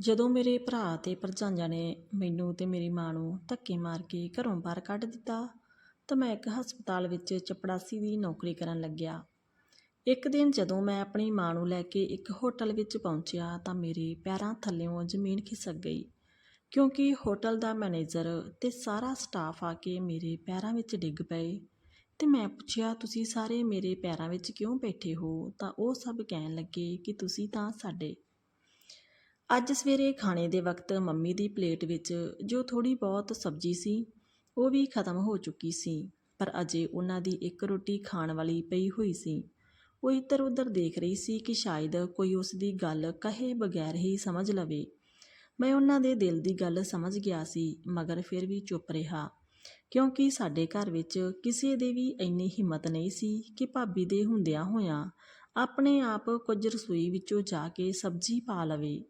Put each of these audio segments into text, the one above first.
ਜਦੋਂ ਮੇਰੇ ਭਰਾ ਅਤੇ ਭਰਜਾਈਆਂ ਨੇ ਮੈਨੂੰ ਅਤੇ ਮੇਰੀ ਮਾਂ ਨੂੰ ਧੱਕੇ ਮਾਰ ਕੇ ਘਰੋਂ ਬਾਹਰ ਕੱਢ ਦਿੱਤਾ, ਤਾਂ ਮੈਂ ਇੱਕ ਹਸਪਤਾਲ ਵਿੱਚ ਚਪੜਾਸੀ ਦੀ ਨੌਕਰੀ ਕਰਨ ਲੱਗਿਆ। ਇੱਕ ਦਿਨ ਜਦੋਂ ਮੈਂ ਆਪਣੀ ਮਾਂ ਨੂੰ ਲੈ ਕੇ ਇੱਕ ਹੋਟਲ ਵਿੱਚ ਪਹੁੰਚਿਆ, ਤਾਂ ਮੇਰੇ ਪੈਰਾਂ ਥੱਲੇੋਂ ਜ਼ਮੀਨ ਖਿਸਕ ਗਈ, ਕਿਉਂਕਿ ਹੋਟਲ ਦਾ ਮੈਨੇਜਰ ਤੇ ਸਾਰਾ ਸਟਾਫ ਆ ਕੇ ਮੇਰੇ ਪੈਰਾਂ ਵਿੱਚ ਡਿੱਗ ਪਏ। ਤੇ ਮੈਂ ਪੁੱਛਿਆ, ਤੁਸੀਂ ਸਾਰੇ ਮੇਰੇ ਪੈਰਾਂ ਵਿੱਚ ਕਿਉਂ ਬੈਠੇ ਹੋ? ਤਾਂ ਉਹ ਸਭ ਕਹਿਣ ਲੱਗੇ ਕਿ ਤੁਸੀਂ ਤਾਂ ਸਾਡੇ ਅੱਜ ਸਵੇਰੇ ਖਾਣੇ ਦੇ ਵਕਤ ਮੰਮੀ ਦੀ ਪਲੇਟ ਵਿੱਚ ਜੋ ਥੋੜੀ ਬਹੁਤ ਸਬਜ਼ੀ ਸੀ, ਉਹ ਵੀ ਖਤਮ ਹੋ ਚੁੱਕੀ ਸੀ, ਪਰ ਅਜੇ ਉਹਨਾਂ ਦੀ ਇੱਕ ਰੋਟੀ ਖਾਣ ਵਾਲੀ ਪਈ ਹੋਈ ਸੀ। ਉਹ ਇੱਧਰ ਉੱਧਰ ਦੇਖ ਰਹੀ ਸੀ ਕਿ ਸ਼ਾਇਦ ਕੋਈ ਉਸ ਦੀ ਗੱਲ ਕਹੇ ਬਗੈਰ ਹੀ ਸਮਝ ਲਵੇ। ਮੈਂ ਉਹਨਾਂ ਦੇ ਦਿਲ ਦੀ ਗੱਲ ਸਮਝ ਗਿਆ ਸੀ, ਮਗਰ ਫਿਰ ਵੀ ਚੁੱਪ ਰਿਹਾ, ਕਿਉਂਕਿ ਸਾਡੇ ਘਰ ਵਿੱਚ ਕਿਸੇ ਦੇ ਵੀ ਇੰਨੀ ਹਿੰਮਤ ਨਹੀਂ ਸੀ ਕਿ ਭਾਬੀ ਦੇ ਹੁੰਦਿਆਂ ਹੋਇਆਂ ਆਪਣੇ ਆਪ ਕੁਝ ਰਸੋਈ ਵਿੱਚੋਂ ਜਾ ਕੇ ਸਬਜ਼ੀ ਪਾ ਲਵੇ।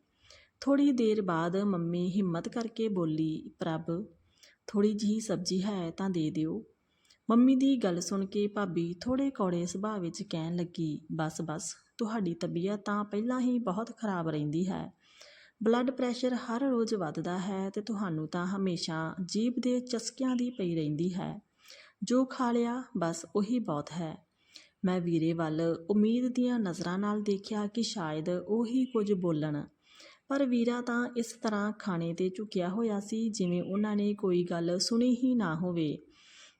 ਥੋੜ੍ਹੀ ਦੇਰ ਬਾਅਦ ਮੰਮੀ ਹਿੰਮਤ ਕਰਕੇ ਬੋਲੀ, ਪ੍ਰਭ, ਥੋੜ੍ਹੀ ਜਿਹੀ ਸਬਜ਼ੀ ਹੈ ਤਾਂ ਦੇ ਦਿਓ। ਮੰਮੀ ਦੀ ਗੱਲ ਸੁਣ ਕੇ ਭਾਬੀ ਥੋੜੇ ਕੌੜੇ ਸੁਭਾਅ ਵਿੱਚ ਕਹਿਣ ਲੱਗੀ, ਬਸ ਬਸ, ਤੁਹਾਡੀ ਤਬੀਅਤ ਤਾਂ ਪਹਿਲਾਂ ਹੀ ਬਹੁਤ ਖਰਾਬ ਰਹਿੰਦੀ ਹੈ। ਬਲੱਡ ਪ੍ਰੈਸ਼ਰ ਹਰ ਰੋਜ਼ ਵੱਧਦਾ ਹੈ ਤੇ ਤੁਹਾਨੂੰ ਤਾਂ ਹਮੇਸ਼ਾ ਜੀਭ ਦੇ ਚਸਕਿਆਂ ਦੀ ਪਈ ਰਹਿੰਦੀ ਹੈ। ਜੋ ਖਾ ਲਿਆ, ਬਸ, ਉਹੀ ਬਹੁਤ ਹੈ। ਮੈਂ ਵੀਰੇ ਵੱਲ ਉਮੀਦ ਦੀਆਂ ਨਜ਼ਰਾਂ ਨਾਲ ਦੇਖਿਆ ਕਿ ਸ਼ਾਇਦ ਉਹੀ ਕੁਝ ਬੋਲਣ। ਪਰ ਵੀਰਾ ਤਾਂ ਇਸ ਤਰ੍ਹਾਂ ਖਾਣੇ ਤੇ ਝੁਕਿਆ ਹੋਇਆ ਸੀ ਜਿਵੇਂ ਉਹਨਾਂ ਨੇ ਕੋਈ ਗੱਲ ਸੁਣੀ ਹੀ ਨਾ ਹੋਵੇ।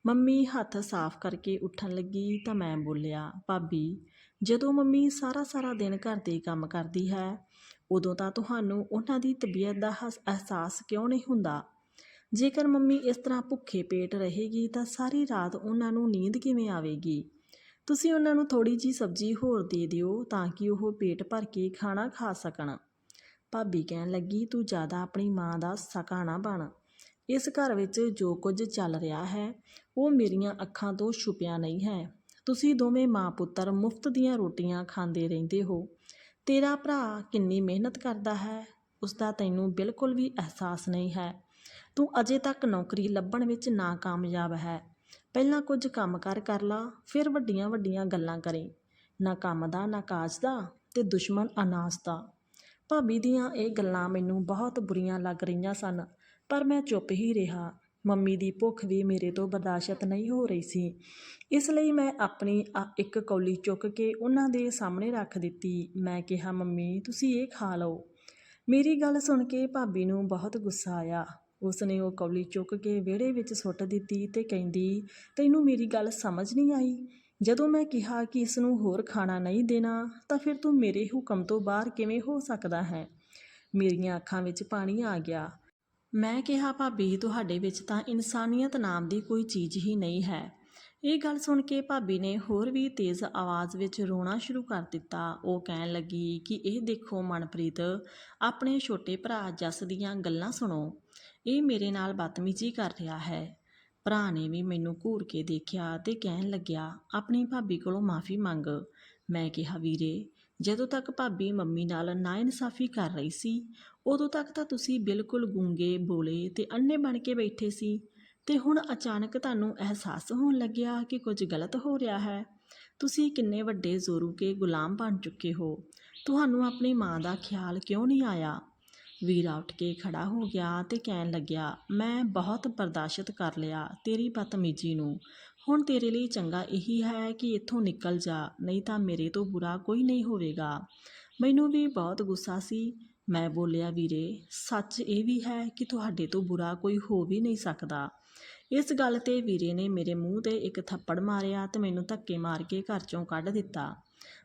ਮੰਮੀ ਹੱਥ ਸਾਫ਼ ਕਰਕੇ ਉੱਠਣ ਲੱਗੀ ਤਾਂ ਮੈਂ ਬੋਲਿਆ, ਭਾਬੀ, ਜਦੋਂ ਮੰਮੀ ਸਾਰਾ ਸਾਰਾ ਦਿਨ ਘਰ ਦੇ ਕੰਮ ਕਰਦੀ ਹੈ, ਉਦੋਂ ਤਾਂ ਤੁਹਾਨੂੰ ਉਹਨਾਂ ਦੀ ਤਬੀਅਤ ਦਾ ਹਸ- ਅਹਿਸਾਸ ਕਿਉਂ ਨਹੀਂ ਹੁੰਦਾ? ਜੇਕਰ ਮੰਮੀ ਇਸ ਤਰ੍ਹਾਂ ਭੁੱਖੇ ਪੇਟ ਰਹੇਗੀ ਤਾਂ ਸਾਰੀ ਰਾਤ ਉਹਨਾਂ ਨੂੰ ਨੀਂਦ ਕਿਵੇਂ ਆਵੇਗੀ? ਤੁਸੀਂ ਉਹਨਾਂ ਨੂੰ ਥੋੜੀ ਜੀ ਸਬਜ਼ੀ ਹੋਰ ਦੇ ਦਿਓ ਤਾਂ ਕਿ ਉਹ ਪੇਟ ਭਰ ਕੇ ਖਾਣਾ ਖਾ ਸਕਣ। ਭਾਬੀ ਕਹਿਣ ਲੱਗੀ, ਤੂੰ ਜ਼ਿਆਦਾ ਆਪਣੀ ਮਾਂ ਦਾ ਸਕਾ ਨਾ ਬਣ। ਇਸ ਘਰ ਵਿੱਚ ਜੋ ਕੁਝ ਚੱਲ ਰਿਹਾ ਹੈ, ਉਹ ਮੇਰੀਆਂ ਅੱਖਾਂ ਤੋਂ ਛੁਪਿਆ ਨਹੀਂ ਹੈ। ਤੁਸੀਂ ਦੋਵੇਂ ਮਾਂ ਪੁੱਤਰ ਮੁਫਤ ਦੀਆਂ ਰੋਟੀਆਂ ਖਾਂਦੇ ਰਹਿੰਦੇ ਹੋ। ਤੇਰਾ ਭਰਾ ਕਿੰਨੀ ਮਿਹਨਤ ਕਰਦਾ ਹੈ ਉਸ ਦਾ ਤੈਨੂੰ ਬਿਲਕੁਲ ਵੀ ਅਹਿਸਾਸ ਨਹੀਂ ਹੈ। ਤੂੰ ਅਜੇ ਤੱਕ ਨੌਕਰੀ ਲੱਭਣ ਵਿੱਚ ਨਾਕਾਮਯਾਬ ਹੈ। ਪਹਿਲਾਂ ਕੁਝ ਕੰਮ ਕਰ ਕਰ ਲਾ, ਫਿਰ ਵੱਡੀਆਂ ਵੱਡੀਆਂ ਗੱਲਾਂ ਕਰੇ। ਨਾ ਕੰਮ ਦਾ, ਨਾ ਕਾਜ ਦਾ ਤੇ ਦੁਸ਼ਮਣ ਅਨਾਸ ਦਾ। ਭਾਬੀ ਦੀਆਂ ਇਹ ਗੱਲਾਂ ਮੈਨੂੰ ਬਹੁਤ ਬੁਰੀਆਂ ਲੱਗ ਰਹੀਆਂ ਸਨ, ਪਰ ਮੈਂ ਚੁੱਪ ਹੀ ਰਿਹਾ। ਮੰਮੀ ਦੀ ਭੁੱਖ ਵੀ ਮੇਰੇ ਤੋਂ ਬਰਦਾਸ਼ਤ ਨਹੀਂ ਹੋ ਰਹੀ ਸੀ। ਇਸ ਲਈ ਮੈਂ ਆਪਣੀ ਆ- ਇੱਕ ਕੌਲੀ ਚੁੱਕ ਕੇ ਉਹਨਾਂ ਦੇ ਸਾਹਮਣੇ ਰੱਖ ਦਿੱਤੀ। ਮੈਂ ਕਿਹਾ, ਮੰਮੀ, ਤੁਸੀਂ ਇਹ ਖਾ ਲਓ। ਮੇਰੀ ਗੱਲ ਸੁਣ ਕੇ ਭਾਬੀ ਨੂੰ ਬਹੁਤ ਗੁੱਸਾ ਆਇਆ। ਉਸਨੇ ਉਹ ਕੌਲੀ ਚੁੱਕ ਕੇ ਵਿਹੜੇ ਵਿੱਚ ਸੁੱਟ ਦਿੱਤੀ ਤੇ ਕਹਿੰਦੀ, ਤੈਨੂੰ ਮੇਰੀ ਗੱਲ ਸਮਝ ਨਹੀਂ ਆਈ? ਜਦੋਂ ਮੈਂ ਕਿਹਾ ਕਿ ਇਸ ਨੂੰ ਹੋਰ ਖਾਣਾ ਨਹੀਂ ਦੇਣਾ, ਤਾਂ ਫਿਰ ਤੂੰ ਮੇਰੇ ਹੁਕਮ ਤੋਂ ਬਾਹਰ ਕਿਵੇਂ ਹੋ ਸਕਦਾ ਹੈ? ਮੇਰੀਆਂ ਅੱਖਾਂ ਵਿੱਚ ਪਾਣੀ ਆ ਗਿਆ। ਮੈਂ ਕਿਹਾ, ਭਾਬੀ, ਤੁਹਾਡੇ ਵਿੱਚ ਤਾਂ ਇਨਸਾਨੀਅਤ ਨਾਮ ਦੀ ਕੋਈ ਚੀਜ਼ ਹੀ ਨਹੀਂ ਹੈ। ਇਹ ਗੱਲ ਸੁਣ ਕੇ ਭਾਬੀ ਨੇ ਹੋਰ ਵੀ ਤੇਜ਼ ਆਵਾਜ਼ ਵਿੱਚ ਰੋਣਾ ਸ਼ੁਰੂ ਕਰ ਦਿੱਤਾ। ਉਹ ਕਹਿਣ ਲੱਗੀ ਕਿ ਇਹ ਦੇਖੋ ਮਨਪ੍ਰੀਤ, ਆਪਣੇ ਛੋਟੇ ਭਰਾ ਜਸ ਦੀਆਂ ਗੱਲਾਂ ਸੁਣੋ। ਇਹ ਮੇਰੇ ਨਾਲ ਬਦਤਮੀਜ਼ੀ ਕਰ ਰਿਹਾ ਹੈ। ਭਰਾ ਨੇ ਵੀ ਮੈਨੂੰ ਘੂਰ ਕੇ ਦੇਖਿਆ ਤੇ ਕਹਿਣ ਲੱਗਿਆ, ਆਪਣੀ ਭਾਬੀ ਕੋਲੋਂ ਮਾਫੀ ਮੰਗ। ਮੈਂ ਕਿਹਾ, ਵੀਰੇ, ਜਦੋਂ ਤੱਕ ਭਾਬੀ ਮੰਮੀ ਨਾਲ ਨਾਇਨਸਾਫੀ ਕਰ ਰਹੀ ਸੀ, ਉਦੋਂ ਤੱਕ ਤਾਂ ਤੁਸੀਂ ਬਿਲਕੁਲ ਗੂੰਗੇ, ਬੋਲੇ ਤੇ ਅੰਨੇ ਬਣ ਕੇ ਬੈਠੇ ਸੀ। ਤੇ ਹੁਣ ਅਚਾਨਕ ਤੁਹਾਨੂੰ ਅਹਿਸਾਸ ਹੋਣ ਲੱਗਿਆ ਕਿ ਕੁਝ ਗਲਤ ਹੋ ਰਿਹਾ ਹੈ। ਤੁਸੀਂ ਕਿੰਨੇ ਵੱਡੇ ਜ਼ੋਰੂ ਕੇ ਗੁਲਾਮ ਬਣ ਚੁੱਕੇ ਹੋ। ਤੁਹਾਨੂੰ ਆਪਣੀ ਮਾਂ ਦਾ ਖਿਆਲ ਕਿਉਂ ਨਹੀਂ ਆਇਆ? ਵੀਰਾ ਉੱਠ ਕੇ ਖੜਾ ਹੋ ਗਿਆ ਤੇ ਕਹਿਣ ਲੱਗਿਆ, ਮੈਂ ਬਹੁਤ ਬਰਦਾਸ਼ਤ ਕਰ ਲਿਆ ਤੇਰੀ ਬਦਤਮੀਜ਼ੀ ਨੂੰ। ਹੁਣ ਤੇਰੇ ਲਈ ਚੰਗਾ ਇਹੀ ਹੈ ਕਿ ਇੱਥੋਂ ਨਿਕਲ ਜਾ, ਨਹੀਂ ਤਾਂ ਮੇਰੇ ਤੋਂ ਬੁਰਾ ਕੋਈ ਨਹੀਂ ਹੋਵੇਗਾ। ਮੈਨੂੰ ਵੀ ਬਹੁਤ ਗੁੱਸਾ ਸੀ। ਮੈਂ ਬੋਲਿਆ, ਵੀਰੇ, ਸੱਚ ਇਹ ਵੀ ਹੈ ਕਿ ਤੁਹਾਡੇ ਤੋਂ ਬੁਰਾ ਕੋਈ ਹੋ ਵੀ ਨਹੀਂ ਸਕਦਾ। ਇਸ ਗੱਲ ਤੇ ਵੀਰੇ ਨੇ ਮੇਰੇ ਮੂੰਹ ਤੇ ਇੱਕ ਥੱਪੜ ਮਾਰਿਆ ਤੇ ਮੈਨੂੰ ਧੱਕੇ ਮਾਰ ਕੇ ਘਰ ਚੋਂ ਕੱਢ ਦਿੱਤਾ।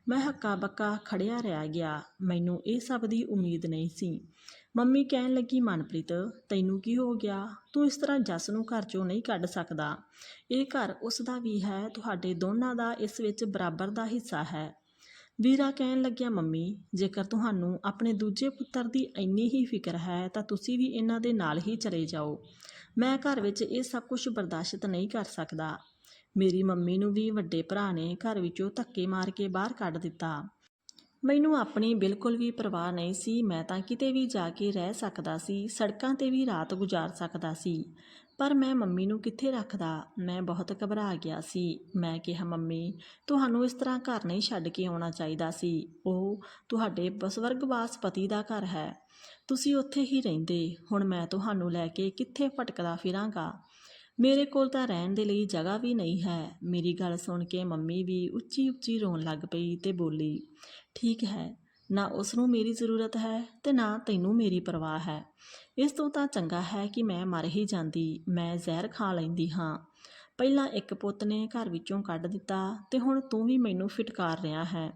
ਮੈਂ ਹੱਕਾ ਬੱਕਾ ਖੜਿਆ ਰਹਿ ਗਿਆ। ਮੈਨੂੰ ਇਹ ਸਭ ਦੀ ਉਮੀਦ ਨਹੀਂ ਸੀ। ਮੰਮੀ ਕਹਿਣ ਲੱਗੀ, ਮਨਪ੍ਰੀਤ, ਤੈਨੂੰ ਕੀ ਹੋ ਗਿਆ? ਤੂੰ ਇਸ ਤਰ੍ਹਾਂ ਜੱਸ ਨੂੰ ਘਰ ਚੋਂ ਨਹੀਂ ਕੱਢ ਸਕਦਾ। ਇਹ ਘਰ ਉਸ ਦਾ ਵੀ ਹੈ, ਤੁਹਾਡੇ ਦੋਨਾਂ ਦਾ ਇਸ ਵਿੱਚ ਬਰਾਬਰ ਦਾ ਹਿੱਸਾ ਹੈ। ਵੀਰਾ ਕਹਿਣ ਲੱਗਿਆ, ਮੰਮੀ, ਜੇਕਰ ਤੁਹਾਨੂੰ ਆਪਣੇ ਦੂਜੇ ਪੁੱਤਰ ਦੀ ਇੰਨੀ ਹੀ ਫਿਕਰ ਹੈ, ਤਾਂ ਤੁਸੀਂ ਵੀ ਇਹਨਾਂ ਦੇ ਨਾਲ ਹੀ ਚਲੇ ਜਾਓ। ਮੈਂ ਘਰ ਵਿੱਚ ਇਹ ਸਭ ਕੁਝ ਬਰਦਾਸ਼ਤ ਨਹੀਂ ਕਰ ਸਕਦਾ। ਮੇਰੀ ਮੰਮੀ ਨੂੰ ਵੀ ਵੱਡੇ ਭਰਾ ਨੇ ਘਰ ਵਿੱਚੋਂ ਧੱਕੇ ਮਾਰ ਕੇ ਬਾਹਰ ਕੱਢ ਦਿੱਤਾ। ਮੈਨੂੰ ਆਪਣੀ ਬਿਲਕੁਲ ਵੀ ਪਰਵਾਹ ਨਹੀਂ ਸੀ, ਮੈਂ ਤਾਂ ਕਿਤੇ ਵੀ ਜਾ ਕੇ ਰਹਿ ਸਕਦਾ ਸੀ, ਸੜਕਾਂ ਤੇ ਵੀ ਰਾਤ ਗੁਜ਼ਾਰ ਸਕਦਾ ਸੀ। ਪਰ ਮੈਂ ਮੰਮੀ ਨੂੰ ਕਿੱਥੇ ਰੱਖਦਾ? ਮੈਂ ਬਹੁਤ ਘਬਰਾ ਗਿਆ ਸੀ। ਮੈਂ ਕਿਹਾ, ਮੰਮੀ, ਤੁਹਾਨੂੰ ਇਸ ਤਰ੍ਹਾਂ ਘਰ ਨਹੀਂ ਛੱਡ ਕੇ ਆਉਣਾ ਚਾਹੀਦਾ ਸੀ। ਉਹ ਤੁਹਾਡੇ ਬਸਵਰਗਵਾਸ ਪਤੀ ਦਾ ਘਰ ਹੈ। ਤੁਸੀਂ ਉੱਥੇ ਹੀ ਰਹਿੰਦੇ। ਹੁਣ ਮੈਂ ਤੁਹਾਨੂੰ ਲੈ ਕੇ ਕਿੱਥੇ ਭਟਕਦਾ ਫਿਰਾਂਗਾ? ਮੇਰੇ ਕੋਲ ਤਾਂ ਰਹਿਣ ਦੇ ਲਈ ਜਗ੍ਹਾ ਵੀ ਨਹੀਂ ਹੈ। ਮੇਰੀ ਗੱਲ ਸੁਣ ਕੇ ਮੰਮੀ ਵੀ ਉੱਚੀ ਉੱਚੀ ਰੋਣ ਲੱਗ ਪਈ ਤੇ ਬੋਲੀ, ਠੀਕ ਹੈ, ਨਾ ਉਸ ਨੂੰ ਮੇਰੀ ਜ਼ਰੂਰਤ ਹੈ ਤੇ ਨਾ ਤੈਨੂੰ ਮੇਰੀ ਪਰਵਾਹ ਹੈ। ਇਸ ਤੋਂ ਤਾਂ ਚੰਗਾ ਹੈ ਕਿ ਮੈਂ ਮਰ ਹੀ ਜਾਂਦੀ, ਮੈਂ ਜ਼ਹਿਰ ਖਾ ਲੈਂਦੀ ਹਾਂ। ਪਹਿਲਾਂ ਇੱਕ ਪੁੱਤ ਨੇ ਘਰ ਵਿੱਚੋਂ ਕੱਢ ਦਿੱਤਾ ਤੇ ਹੁਣ ਤੂੰ ਵੀ ਮੈਨੂੰ ਫਿਟਕਾਰ ਰਿਹਾ ਹੈ।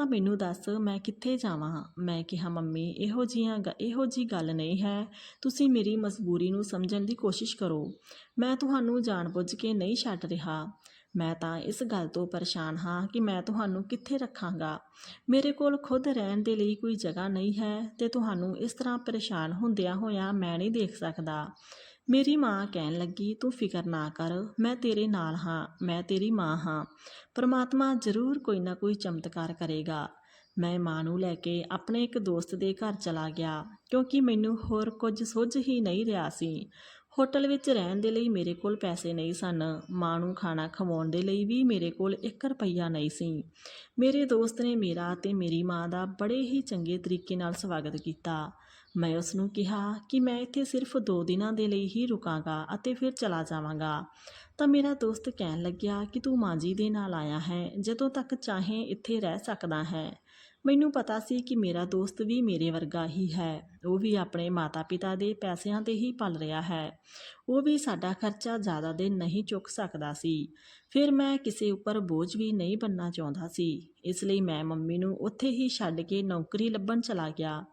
ਤਾਂ ਮੈਨੂੰ ਦੱਸ, ਮੈਂ ਕਿੱਥੇ ਜਾਵਾਂ? ਮੈਂ ਕਿਹਾ, ਮੰਮੀ, ਇਹੋ ਜੀਆਂ ਗ- ਇਹੋ ਜੀ ਗੱਲ ਨਹੀਂ ਹੈ। ਤੁਸੀਂ ਮੇਰੀ ਮਜਬੂਰੀ ਨੂੰ ਸਮਝਣ ਦੀ ਕੋਸ਼ਿਸ਼ ਕਰੋ। ਮੈਂ ਤੁਹਾਨੂੰ ਜਾਣਬੁੱਝ ਕੇ ਨਹੀਂ ਛੱਡ ਰਿਹਾ। ਮੈਂ ਤਾਂ ਇਸ ਗੱਲ ਤੋਂ ਪਰੇਸ਼ਾਨ ਹਾਂ ਕਿ ਮੈਂ ਤੁਹਾਨੂੰ ਕਿੱਥੇ ਰੱਖਾਂਗਾ। ਮੇਰੇ ਕੋਲ ਖੁਦ ਰਹਿਣ ਦੇ ਲਈ ਕੋਈ ਜਗ੍ਹਾ ਨਹੀਂ ਹੈ ਤੇ ਤੁਹਾਨੂੰ ਇਸ ਤਰ੍ਹਾਂ ਪਰੇਸ਼ਾਨ ਹੁੰਦਿਆਂ ਹੋਇਆਂ ਮੈਂ ਨਹੀਂ ਦੇਖ ਸਕਦਾ। ਮੇਰੀ ਮਾਂ ਕਹਿਣ ਲੱਗੀ, ਤੂੰ ਫਿਕਰ ਨਾ ਕਰ, ਮੈਂ ਤੇਰੇ ਨਾਲ ਹਾਂ, ਮੈਂ ਤੇਰੀ ਮਾਂ ਹਾਂ। ਪਰਮਾਤਮਾ ਜ਼ਰੂਰ ਕੋਈ ਨਾ ਕੋਈ ਚਮਤਕਾਰ ਕਰੇਗਾ। ਮੈਂ ਮਾਂ ਨੂੰ ਲੈ ਕੇ ਆਪਣੇ ਇੱਕ ਦੋਸਤ ਦੇ ਘਰ ਚਲਾ ਗਿਆ, ਕਿਉਂਕਿ ਮੈਨੂੰ ਹੋਰ ਕੁਝ ਸੁੱਝ ਹੀ ਨਹੀਂ ਰਿਹਾ ਸੀ। ਹੋਟਲ ਵਿੱਚ ਰਹਿਣ ਦੇ ਲਈ ਮੇਰੇ ਕੋਲ ਪੈਸੇ ਨਹੀਂ ਸਨ। ਮਾਂ ਨੂੰ ਖਾਣਾ ਖਵਾਉਣ ਦੇ ਲਈ ਵੀ ਮੇਰੇ ਕੋਲ 1 ਰੁਪਈਆ ਨਹੀਂ ਸੀ। ਮੇਰੇ ਦੋਸਤ ਨੇ ਮੇਰਾ ਤੇ ਮੇਰੀ ਮਾਂ ਦਾ ਬੜੇ ਹੀ ਚੰਗੇ ਤਰੀਕੇ ਨਾਲ ਸਵਾਗਤ ਕੀਤਾ। ਮੈਂ ਉਸ ਨੂੰ ਕਿਹਾ ਕਿ ਮੈਂ ਇੱਥੇ ਸਿਰਫ 2 ਦਿਨਾਂ ਦੇ ਲਈ ਹੀ ਰੁਕਾਂਗਾ ਅਤੇ ਫਿਰ ਚਲਾ ਜਾਵਾਂਗਾ। ਤਾਂ ਮੇਰਾ ਦੋਸਤ ਕਹਿਣ ਲੱਗਿਆ ਕਿ ਤੂੰ ਮਾਂ ਜੀ ਦੇ ਨਾਲ ਆਇਆ ਹੈ, ਜਦੋਂ ਤੱਕ ਚਾਹੇ ਇੱਥੇ ਰਹਿ ਸਕਦਾ ਹੈ। ਮੈਨੂੰ ਪਤਾ ਸੀ ਕਿ ਮੇਰਾ ਦੋਸਤ ਵੀ ਮੇਰੇ ਵਰਗਾ ਹੀ ਹੈ। ਉਹ ਵੀ ਆਪਣੇ ਮਾਤਾ-ਪਿਤਾ ਦੇ ਪੈਸਿਆਂ ਤੇ ਹੀ ਪਲ ਰਿਹਾ ਹੈ। ਉਹ ਵੀ ਸਾਡਾ ਖਰਚਾ ਜ਼ਿਆਦਾ ਦਿਨ ਨਹੀਂ ਚੁੱਕ ਸਕਦਾ ਸੀ। ਫਿਰ ਮੈਂ ਕਿਸੇ ਉੱਪਰ ਬੋਝ ਵੀ ਨਹੀਂ ਬੰਨਣਾ ਚਾਹੁੰਦਾ ਸੀ। ਇਸ ਲਈ ਮੈਂ ਮੰਮੀ ਨੂੰ ਉੱਥੇ ਹੀ ਛੱਡ ਕੇ ਨੌਕਰੀ ਲੱਭਣ ਚਲਾ ਗਿਆ।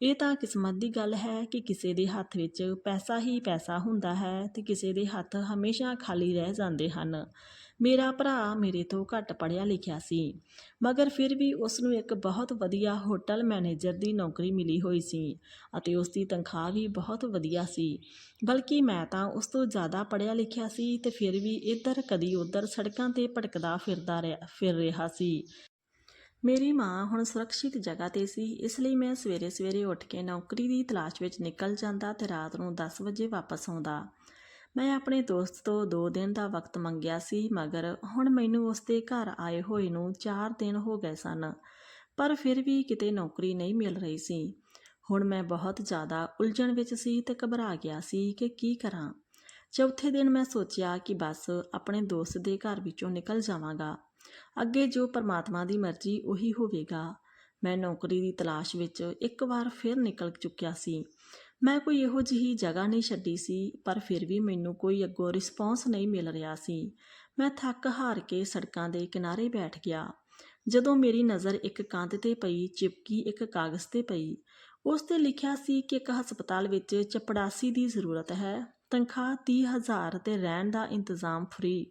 ਇਹ ਤਾਂ ਕਿਸਮਤ ਦੀ ਗੱਲ ਹੈ ਕਿ ਕਿਸੇ ਦੇ ਹੱਥ ਵਿੱਚ ਪੈਸਾ ਹੀ ਪੈਸਾ ਹੁੰਦਾ ਹੈ ਤੇ ਕਿਸੇ ਦੇ ਹੱਥ ਹਮੇਸ਼ਾ ਖਾਲੀ ਰਹਿ ਜਾਂਦੇ ਹਨ। ਮੇਰਾ ਭਰਾ ਮੇਰੇ ਤੋਂ ਘੱਟ ਪੜ੍ਹਿਆ ਲਿਖਿਆ ਸੀ, ਮਗਰ ਫਿਰ ਵੀ ਉਸ ਨੂੰ ਇੱਕ ਬਹੁਤ ਵਧੀਆ ਹੋਟਲ ਮੈਨੇਜਰ ਦੀ ਨੌਕਰੀ ਮਿਲੀ ਹੋਈ ਸੀ ਅਤੇ ਉਸ ਦੀ ਤਨਖਾਹ ਵੀ ਬਹੁਤ ਵਧੀਆ ਸੀ। ਬਲਕਿ ਮੈਂ ਤਾਂ ਉਸ ਤੋਂ ਜ਼ਿਆਦਾ ਪੜ੍ਹਿਆ ਲਿਖਿਆ ਸੀ ਤੇ ਫਿਰ ਵੀ ਇੱਧਰ ਕਦੀ ਉੱਧਰ ਸੜਕਾਂ ਤੇ ਭਟਕਦਾ ਫਿਰਦਾ ਰਿਹਾ ਫਿਰ ਰਿਹਾ ਸੀ। ਮੇਰੀ ਮਾਂ ਹੁਣ ਸੁਰੱਖਿਅਤ ਜਗ੍ਹਾ ਤੇ ਸੀ, ਇਸ ਲਈ ਮੈਂ ਸਵੇਰੇ ਸਵੇਰੇ ਉੱਠ ਕੇ ਨੌਕਰੀ ਦੀ ਤਲਾਸ਼ ਵਿੱਚ ਨਿਕਲ ਜਾਂਦਾ ਤੇ ਰਾਤ ਨੂੰ 10 ਵਜੇ ਵਾਪਸ ਆਉਂਦਾ। ਮੈਂ ਆਪਣੇ ਦੋਸਤ ਤੋਂ 2 ਦਿਨ ਦਾ ਵਕਤ ਮੰਗਿਆ ਸੀ, ਮਗਰ ਹੁਣ ਮੈਨੂੰ ਉਸ ਦੇ ਘਰ ਆਏ ਹੋਏ ਨੂੰ 4 ਦਿਨ ਹੋ ਗਏ ਸਨ, ਪਰ ਫਿਰ ਵੀ ਕਿਤੇ ਨੌਕਰੀ ਨਹੀਂ ਮਿਲ ਰਹੀ ਸੀ। ਹੁਣ ਮੈਂ ਬਹੁਤ ਜ਼ਿਆਦਾ ਉਲਝਣ ਵਿੱਚ ਸੀ ਤੇ ਘਬਰਾ ਗਿਆ ਸੀ ਕਿ ਕੀ ਕਰਾਂ। ਚੌਥੇ ਦਿਨ ਮੈਂ ਸੋਚਿਆ ਕਿ ਬਸ ਆਪਣੇ ਦੋਸਤ ਦੇ ਘਰ ਵਿੱਚੋਂ ਨਿਕਲ ਜਾਵਾਂਗਾ। ਅੱਗੇ ਜੋ ਪਰਮਾਤਮਾ ਦੀ ਮਰਜ਼ੀ ਉਹੀ ਹੋਵੇਗਾ। ਮੈਂ ਨੌਕਰੀ ਦੀ ਤਲਾਸ਼ ਵਿੱਚ ਇੱਕ ਵਾਰ ਫਿਰ ਨਿਕਲ ਚੁੱਕਿਆ ਸੀ। ਮੈਂ ਕੋਈ ਇਹੋ ਜਿਹੀ ਜਗ੍ਹਾ ਨਹੀਂ ਛੱਡੀ ਸੀ, ਪਰ ਫਿਰ ਵੀ ਮੈਨੂੰ ਕੋਈ ਅੱਗੋਂ ਰਿਸਪੌਂਸ ਨਹੀਂ ਮਿਲ ਰਿਹਾ ਸੀ। ਮੈਂ ਥੱਕ ਹਾਰ ਕੇ ਸੜਕਾਂ ਦੇ ਕਿਨਾਰੇ ਬੈਠ ਗਿਆ। ਜਦੋਂ ਮੇਰੀ ਨਜ਼ਰ ਇੱਕ ਕੰਧ ਤੇ ਪਈ, ਚਿਪਕੀ ਇੱਕ ਕਾਗਜ਼ ਤੇ ਪਈ, ਉਸ ਤੇ ਲਿਖਿਆ ਸੀ ਕਿ ਇੱਕ ਹਸਪਤਾਲ ਵਿੱਚ ਚਪੜਾਸੀ ਦੀ ਜ਼ਰੂਰਤ ਹੈ। ਤਨਖਾਹ 30000 ਤੇ ਰਹਿਣ ਦਾ ਇੰਤਜ਼ਾਮ ਫ੍ਰੀ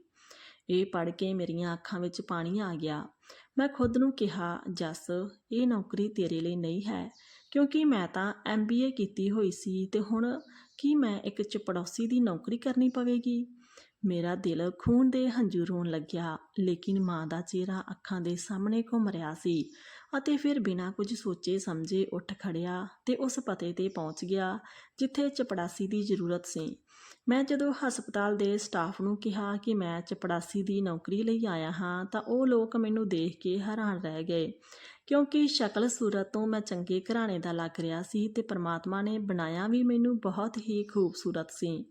ਇਹ ਪੜ੍ਹ ਕੇ ਮੇਰੀਆਂ ਅੱਖਾਂ ਵਿੱਚ ਪਾਣੀ ਆ ਗਿਆ। ਮੈਂ ਖੁਦ ਨੂੰ ਕਿਹਾ, ਜੱਸ, ਇਹ ਨੌਕਰੀ ਤੇਰੇ ਲਈ ਨਹੀਂ ਹੈ, ਕਿਉਂਕਿ ਮੈਂ ਤਾਂ ਐਮਬੀਏ ਕੀਤੀ ਹੋਈ ਸੀ ਤੇ ਹੁਣ ਕੀ ਮੈਂ ਇੱਕ ਚਪੜੌਸੀ ਦੀ ਨੌਕਰੀ ਕਰਨੀ ਪਵੇਗੀ? ਮੇਰਾ ਦਿਲ ਖੂਨ ਦੇ ਹੰਝੂ ਰੋਣ ਲੱਗਿਆ, ਲੇਕਿਨ ਮਾਂ ਦਾ ਚਿਹਰਾ ਅੱਖਾਂ ਦੇ ਸਾਹਮਣੇ ਘੁੰਮ ਰਿਹਾ ਸੀ ਅਤੇ ਫਿਰ ਬਿਨਾਂ ਕੁਝ ਸੋਚੇ ਸਮਝੇ ਉੱਠ ਖੜਿਆ ਤੇ ਉਸ ਪਤੇ ਤੇ ਪਹੁੰਚ ਗਿਆ, ਜਿੱਥੇ ਚਪੜਾਸੀ ਦੀ ਜ਼ਰੂਰਤ ਸੀ। ਮੈਂ ਜਦੋਂ ਹਸਪਤਾਲ ਦੇ ਸਟਾਫ ਨੂੰ ਕਿਹਾ ਕਿ ਮੈਂ ਚਪੜਾਸੀ ਦੀ ਨੌਕਰੀ ਲਈ ਆਇਆ ਹਾਂ, ਤਾਂ ਉਹ ਲੋਕ ਮੈਨੂੰ ਦੇਖ ਕੇ ਹੈਰਾਨ ਰਹਿ ਗਏ। ਕਿਉਂਕਿ ਸ਼ਕਲ ਸੂਰਤ ਤੋਂ ਮੈਂ ਚੰਗੇ ਘਰਾਣੇ ਦਾ ਲੱਗ ਰਿਹਾ ਸੀ ਤੇ ਪ੍ਰਮਾਤਮਾ ਨੇ ਬਣਾਇਆ ਵੀ ਮੈਨੂੰ ਬਹੁਤ ਹੀ ਖੂਬਸੂਰਤ ਸੀ।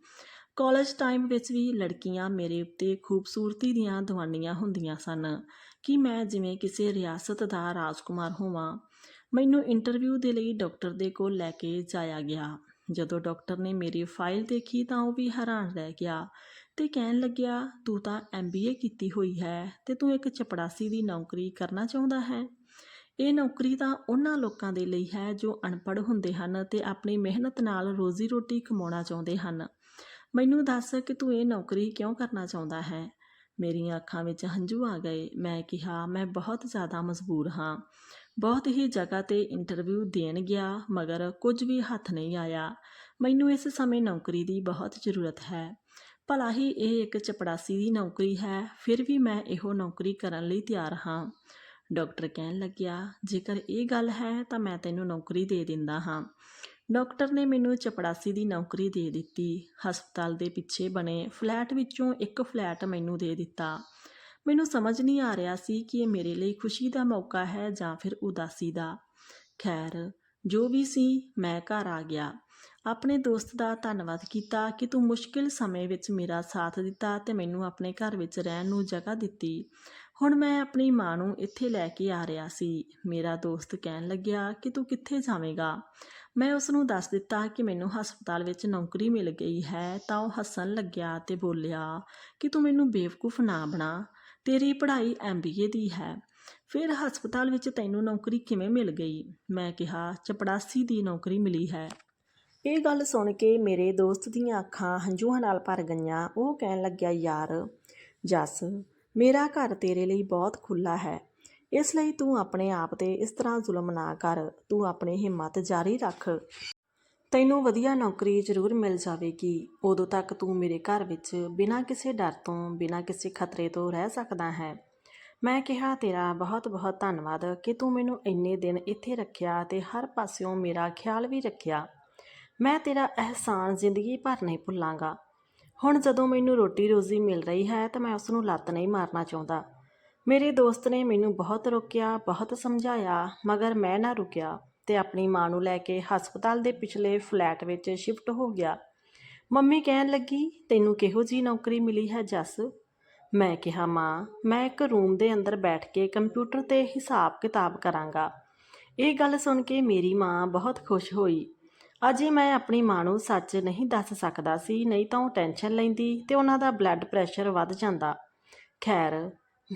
ਕਾਲਜ ਟਾਈਮ ਵਿੱਚ ਵੀ ਲੜਕੀਆਂ ਮੇਰੇ ਉੱਤੇ ਖੂਬਸੂਰਤੀ ਦੀਆਂ ਦੀਵਾਨੀਆਂ ਹੁੰਦੀਆਂ ਸਨ ਕਿ ਮੈਂ ਜਿਵੇਂ ਕਿਸੇ ਰਿਆਸਤ ਦਾ ਰਾਜਕੁਮਾਰ ਹੋਵਾਂ। ਮੈਨੂੰ ਇੰਟਰਵਿਊ ਦੇ ਲਈ ਡਾਕਟਰ ਦੇ ਕੋਲ ਲੈ ਕੇ ਜਾਇਆ ਗਿਆ। ਜਦੋਂ ਡਾਕਟਰ ਨੇ ਮੇਰੀ ਫਾਈਲ ਦੇਖੀ ਤਾਂ ਉਹ ਵੀ ਹੈਰਾਨ ਰਹਿ ਗਿਆ ਤੇ ਕਹਿਣ ਲੱਗਿਆ, ਤੂੰ ਤਾਂ ਐਮਬੀਏ ਕੀਤੀ ਹੋਈ ਹੈ ਤੇ ਤੂੰ ਇੱਕ ਚਪੜਾਸੀ ਦੀ ਨੌਕਰੀ ਕਰਨਾ ਚਾਹੁੰਦਾ ਹੈ। ਇਹ ਨੌਕਰੀ ਤਾਂ ਉਹਨਾਂ ਲੋਕਾਂ ਦੇ ਲਈ ਹੈ ਜੋ ਅਨਪੜ੍ਹ ਹੁੰਦੇ ਹਨ ਤੇ ਆਪਣੀ ਮਿਹਨਤ ਨਾਲ ਰੋਜ਼ੀ ਰੋਟੀ ਕਮਾਉਣਾ ਚਾਹੁੰਦੇ ਹਨ। ਮੈਨੂੰ ਦੱਸ ਕਿ ਤੂੰ ਇਹ ਨੌਕਰੀ ਕਿਉਂ ਕਰਨਾ ਚਾਹੁੰਦਾ ਹੈ? ਮੇਰੀਆਂ ਅੱਖਾਂ ਵਿੱਚ ਹੰਝੂ ਆ ਗਏ। ਮੈਂ ਕਿਹਾ, ਮੈਂ ਬਹੁਤ ਜ਼ਿਆਦਾ ਮਜਬੂਰ ਹਾਂ। ਬਹੁਤ ਹੀ ਜਗ੍ਹਾ ਤੇ ਇੰਟਰਵਿਊ ਦੇਣ ਗਿਆ, ਮਗਰ ਕੁਝ ਵੀ ਹੱਥ ਨਹੀਂ ਆਇਆ। ਮੈਨੂੰ ਇਸ ਸਮੇਂ ਨੌਕਰੀ ਦੀ ਬਹੁਤ ਜ਼ਰੂਰਤ ਹੈ। ਭਲਾ ਹੀ ਇਹ ਇੱਕ ਚਪੜਾਸੀ ਦੀ ਨੌਕਰੀ ਹੈ, ਫਿਰ ਵੀ ਮੈਂ ਇਹੋ ਨੌਕਰੀ ਕਰਨ ਲਈ ਤਿਆਰ ਹਾਂ। ਡਾਕਟਰ ਕਹਿਣ ਲੱਗਿਆ, ਜੇਕਰ ਇਹ ਗੱਲ ਹੈ ਤਾਂ ਮੈਂ ਤੈਨੂੰ ਨੌਕਰੀ ਦੇ ਦਿੰਦਾ ਹਾਂ। ਡਾਕਟਰ ਨੇ ਮੈਨੂੰ ਚਪੜਾਸੀ ਦੀ ਨੌਕਰੀ ਦੇ ਦਿੱਤੀ। ਹਸਪਤਾਲ ਦੇ ਪਿੱਛੇ ਬਣੇ ਫਲੈਟ ਵਿੱਚੋਂ ਇੱਕ ਫਲੈਟ ਮੈਨੂੰ ਦੇ ਦਿੱਤਾ। ਮੈਨੂੰ ਸਮਝ ਨਹੀਂ ਆ ਰਿਹਾ ਸੀ ਕਿ ਇਹ ਮੇਰੇ ਲਈ ਖੁਸ਼ੀ ਦਾ ਮੌਕਾ ਹੈ ਜਾਂ ਫਿਰ ਉਦਾਸੀ ਦਾ। ਖੈਰ, ਜੋ ਵੀ ਸੀ, ਮੈਂ ਘਰ ਆ ਗਿਆ। ਆਪਣੇ ਦੋਸਤ ਦਾ ਧੰਨਵਾਦ ਕੀਤਾ ਕਿ ਤੂੰ ਮੁਸ਼ਕਿਲ ਸਮੇਂ ਵਿੱਚ ਮੇਰਾ ਸਾਥ ਦਿੱਤਾ ਤੇ ਮੈਨੂੰ ਆਪਣੇ ਘਰ ਵਿੱਚ ਰਹਿਣ ਨੂੰ ਜਗ੍ਹਾ ਦਿੱਤੀ। ਹੁਣ ਮੈਂ ਆਪਣੀ ਮਾਂ ਨੂੰ ਇੱਥੇ ਲੈ ਕੇ ਆ ਰਿਹਾ ਸੀ। ਮੇਰਾ ਦੋਸਤ ਕਹਿਣ ਲੱਗਿਆ ਕਿ ਤੂੰ ਕਿੱਥੇ ਜਾਵੇਂਗਾ? ਮੈਂ ਉਸ ਨੂੰ ਦੱਸ ਦਿੱਤਾ ਕਿ ਮੈਨੂੰ ਹਸਪਤਾਲ ਵਿੱਚ ਨੌਕਰੀ ਮਿਲ ਗਈ ਹੈ ਤਾਂ ਉਹ ਹੱਸਣ ਲੱਗਿਆ ਤੇ ਬੋਲਿਆ ਕਿ ਤੂੰ ਮੈਨੂੰ ਬੇਵਕੂਫ ਨਾ ਬਣਾ। ਤੇਰੀ ਪੜ੍ਹਾਈ ਐਮਬੀਏ ਦੀ ਹੈ। ਫਿਰ ਹਸਪਤਾਲ ਵਿੱਚ ਤੈਨੂੰ ਨੌਕਰੀ ਕਿਵੇਂ ਮਿਲ ਗਈ? ਮੈਂ ਕਿਹਾ, ਚਪੜਾਸੀ ਦੀ ਨੌਕਰੀ ਮਿਲੀ ਹੈ। ਇਹ ਗੱਲ ਸੁਣ ਕੇ ਮੇਰੇ ਦੋਸਤ ਦੀਆਂ ਅੱਖਾਂ ਹੰਝੂਆਂ ਨਾਲ ਭਰ ਗਈਆਂ। ਉਹ ਕਹਿਣ ਲੱਗਿਆ, ਯਾਰ, ਜੱਸ, ਮੇਰਾ ਘਰ ਤੇਰੇ ਲਈ ਬਹੁਤ ਖੁੱਲਾ ਹੈ। ਇਸ ਲਈ ਤੂੰ ਆਪਣੇ ਆਪ ਤੇ ਇਸ ਤਰ੍ਹਾਂ ਜ਼ੁਲਮ ਨਾ ਕਰ। ਤੂੰ ਆਪਣੀ ਹਿੰਮਤ ਜਾਰੀ ਰੱਖ। ਤੈਨੂੰ ਵਧੀਆ ਨੌਕਰੀ ਜ਼ਰੂਰ ਮਿਲ ਜਾਵੇਗੀ। ਉਦੋਂ ਤੱਕ ਤੂੰ ਮੇਰੇ ਘਰ ਵਿੱਚ ਬਿਨਾਂ ਕਿਸੇ ਡਰ ਤੋਂ, ਬਿਨਾਂ ਕਿਸੇ ਖਤਰੇ ਤੋਂ ਰਹਿ ਸਕਦਾ ਹੈ। ਮੈਂ ਕਿਹਾ, ਤੇਰਾ ਬਹੁਤ ਬਹੁਤ ਧੰਨਵਾਦ ਕਿ ਤੂੰ ਮੈਨੂੰ ਇੰਨੇ ਦਿਨ ਇੱਥੇ ਰੱਖਿਆ ਤੇ ਹਰ ਪਾਸਿਓਂ ਮੇਰਾ ਖਿਆਲ ਵੀ ਰੱਖਿਆ। ਮੈਂ ਤੇਰਾ ਅਹਿਸਾਨ ਜ਼ਿੰਦਗੀ ਭਰ ਨਹੀਂ ਭੁੱਲਾਂਗਾ। ਹੁਣ ਜਦੋਂ ਮੈਨੂੰ ਰੋਟੀ ਰੋਜ਼ੀ ਮਿਲ ਰਹੀ ਹੈ ਤਾਂ ਮੈਂ ਉਸ ਨੂੰ ਲੱਤ ਨਹੀਂ ਮਾਰਨਾ ਚਾਹੁੰਦਾ। ਮੇਰੇ ਦੋਸਤ ਨੇ ਮੈਨੂੰ ਬਹੁਤ ਰੋਕਿਆ, ਬਹੁਤ ਸਮਝਾਇਆ, ਮਗਰ ਮੈਂ ਨਾ ਰੁਕਿਆ। ਤੇ ਆਪਣੀ ਮਾਂ ਨੂੰ ਲੈ ਕੇ ਹਸਪਤਾਲ ਦੇ ਪਿਛਲੇ ਫਲੈਟ ਵਿੱਚ ਸ਼ਿਫਟ ਹੋ ਗਿਆ। ਮੰਮੀ ਕਹਿਣ ਲੱਗੀ, ਤੈਨੂੰ ਕਿਹੋ ਜੀ ਨੌਕਰੀ ਮਿਲੀ ਹੈ ਜੱਸ? ਮੈਂ ਕਿਹਾ, ਮਾਂ, ਮੈਂ ਇੱਕ ਰੂਮ ਦੇ ਅੰਦਰ ਬੈਠ ਕੇ ਕੰਪਿਊਟਰ ਤੇ ਹਿਸਾਬ ਕਿਤਾਬ ਕਰਾਂਗਾ। ਇਹ ਗੱਲ ਸੁਣ ਕੇ ਮੇਰੀ ਮਾਂ ਬਹੁਤ ਖੁਸ਼ ਹੋਈ। ਅਜੇ ਮੈਂ ਆਪਣੀ ਮਾਂ ਨੂੰ ਸੱਚ ਨਹੀਂ ਦੱਸ ਸਕਦਾ ਸੀ, ਨਹੀਂ ਤਾਂ ਉਹ ਟੈਨਸ਼ਨ ਲੈਂਦੀ ਤੇ ਉਹਨਾਂ ਦਾ ਬਲੱਡ ਪ੍ਰੈਸ਼ਰ ਵੱਧ ਜਾਂਦਾ। ਖੈਰ,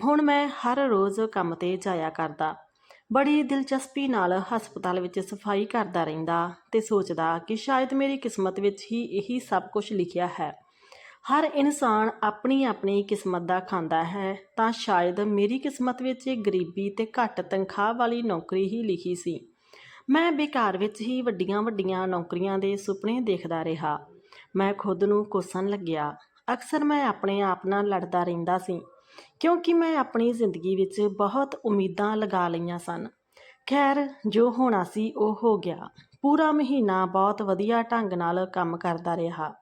ਹੁਣ ਮੈਂ ਹਰ ਰੋਜ਼ ਕੰਮ ਤੇ ਜਾਇਆ ਕਰਦਾ। ਬੜੀ ਦਿਲਚਸਪੀ ਨਾਲ ਹਸਪਤਾਲ ਵਿੱਚ ਸਫ਼ਾਈ ਕਰਦਾ ਰਹਿੰਦਾ ਤੇ ਸੋਚਦਾ ਕਿ ਸ਼ਾਇਦ ਮੇਰੀ ਕਿਸਮਤ ਵਿੱਚ ਹੀ ਇਹੀ ਸਭ ਕੁਝ ਲਿਖਿਆ ਹੈ। ਹਰ ਇਨਸਾਨ ਆਪਣੀ ਆਪਣੀ ਕਿਸਮਤ ਦਾ ਖਾਂਦਾ ਹੈ, ਤਾਂ ਸ਼ਾਇਦ ਮੇਰੀ ਕਿਸਮਤ ਵਿੱਚ ਇਹ ਗਰੀਬੀ ਤੇ ਘੱਟ ਤਨਖਾਹ ਵਾਲੀ ਨੌਕਰੀ ਹੀ ਲਿਖੀ ਸੀ। ਮੈਂ ਬੇਕਾਰ ਵਿੱਚ ਹੀ ਵੱਡੀਆਂ ਵੱਡੀਆਂ ਨੌਕਰੀਆਂ ਦੇ ਸੁਪਨੇ ਦੇਖਦਾ ਰਿਹਾ। ਮੈਂ ਖੁਦ ਨੂੰ ਕੋਸਣ ਲੱਗਿਆ। ਅਕਸਰ ਮੈਂ ਆਪਣੇ ਆਪ ਨਾਲ ਲੜਦਾ ਰਹਿੰਦਾ ਸੀ। ਕਿਉਂਕਿ ਮੈਂ ਆਪਣੀ ਜ਼ਿੰਦਗੀ ਵਿੱਚ ਬਹੁਤ ਉਮੀਦਾਂ ਲਗਾ ਲਈਆਂ ਸਨ। ਖੈਰ, ਜੋ ਹੋਣਾ ਸੀ ਉਹ ਹੋ ਗਿਆ। ਪੂਰਾ ਮਹੀਨਾ ਬਹੁਤ ਵਧੀਆ ਢੰਗ ਨਾਲ ਕੰਮ ਕਰਦਾ ਰਿਹਾ।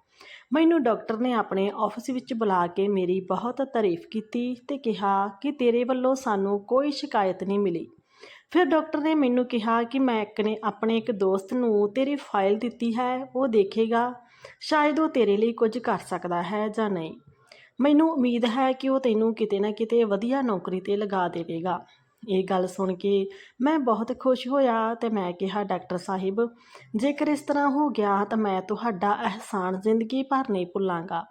ਮੈਨੂੰ ਡਾਕਟਰ ਨੇ ਆਪਣੇ ਆਫਿਸ ਵਿੱਚ ਬੁਲਾ ਕੇ ਮੇਰੀ ਬਹੁਤ ਤਾਰੀਫ ਕੀਤੀ ਤੇ ਕਿਹਾ ਕਿ ਤੇਰੇ ਵੱਲੋਂ ਸਾਨੂੰ ਕੋਈ ਸ਼ਿਕਾਇਤ ਨਹੀਂ ਮਿਲੀ। ਫਿਰ ਡਾਕਟਰ ਨੇ ਮੈਨੂੰ ਕਿਹਾ ਕਿ ਮੈਂ ਇੱਕ ਨੇ ਆਪਣੇ ਇੱਕ ਦੋਸਤ ਨੂੰ ਤੇਰੀ ਫਾਈਲ ਦਿੱਤੀ ਹੈ, ਉਹ ਦੇਖੇਗਾ। ਸ਼ਾਇਦ ਉਹ ਤੇਰੇ ਲਈ ਕੁਝ ਕਰ ਸਕਦਾ ਹੈ ਜਾਂ ਨਹੀਂ। ਮੈਨੂੰ ਉਮੀਦ ਹੈ ਕਿ ਉਹ ਤੈਨੂੰ ਕਿਤੇ ਨਾ ਕਿਤੇ ਵਧੀਆ ਨੌਕਰੀ ਤੇ ਲਗਾ ਦੇਵੇਗਾ। ਇਹ ਗੱਲ ਸੁਣ ਕੇ ਮੈਂ ਬਹੁਤ ਖੁਸ਼ ਹੋਇਆ ਤੇ ਮੈਂ ਕਿਹਾ, ਡਾਕਟਰ ਸਾਹਿਬ, ਜੇਕਰ ਇਸ ਤਰ੍ਹਾਂ ਹੋ ਗਿਆ ਤਾਂ ਮੈਂ ਤੁਹਾਡਾ ਅਹਿਸਾਨ ਜ਼ਿੰਦਗੀ ਭਰ ਨਹੀਂ ਭੁੱਲਾਂਗਾ।